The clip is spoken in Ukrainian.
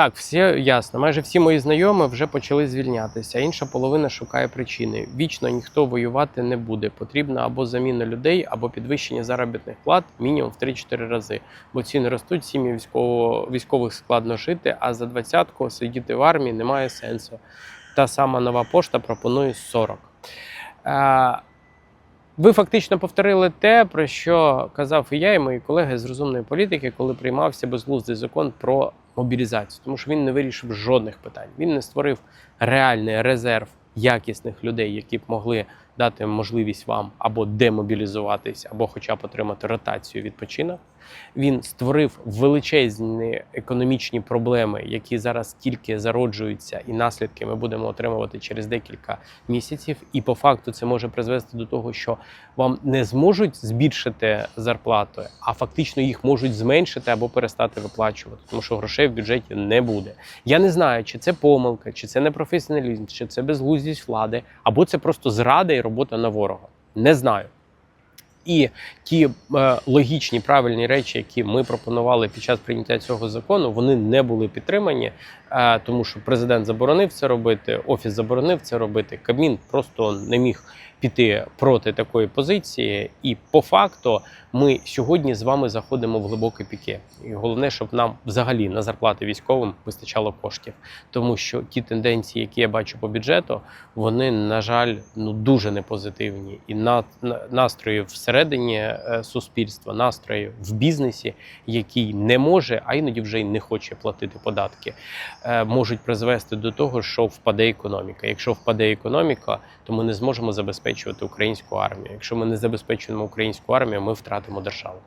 Так, все ясно. Майже всі мої знайомі вже почали звільнятися. Інша половина шукає причини. Вічно ніхто воювати не буде. Потрібна або заміна людей, або підвищення заробітних плат мінімум в 3-4 рази. Бо ціни ростуть, сім'ї військово, військових складно жити, а за двадцятку сидіти в армії немає сенсу. Та сама нова пошта пропонує 40. Е, ви фактично повторили те, про що казав і я, і мої колеги з розумної політики, коли приймався безглуздий закон про мобілізацію, тому що він не вирішив жодних питань. Він не створив реальний резерв якісних людей, які б могли дати можливість вам або демобілізуватись, або хоча б отримати ротацію відпочинок. Він створив величезні економічні проблеми, які зараз тільки зароджуються, і наслідки ми будемо отримувати через декілька місяців. І по факту це може призвести до того, що вам не зможуть збільшити зарплату, а фактично їх можуть зменшити або перестати виплачувати, тому що грошей в бюджеті не буде. Я не знаю, чи це помилка, чи це непрофесіоналізм, чи це безглуздість влади, або це просто зрада і робота на ворога. Не знаю. І ті е, логічні правильні речі, які ми пропонували під час прийняття цього закону, вони не були підтримані, е, тому що президент заборонив це робити, офіс заборонив це робити. Кабмін просто не міг піти проти такої позиції. І по факту ми сьогодні з вами заходимо в глибоке піке. І головне, щоб нам взагалі на зарплати військовим вистачало коштів, тому що ті тенденції, які я бачу по бюджету, вони на жаль ну дуже непозитивні. І на, на настрої всередині е, суспільства, настрої в бізнесі, який не може, а іноді вже й не хоче платити податки, е, можуть призвести до того, що впаде економіка. Якщо впаде економіка, то ми не зможемо забезпечувати українську армію. Якщо ми не забезпечуємо українську армію, ми втратимо державу.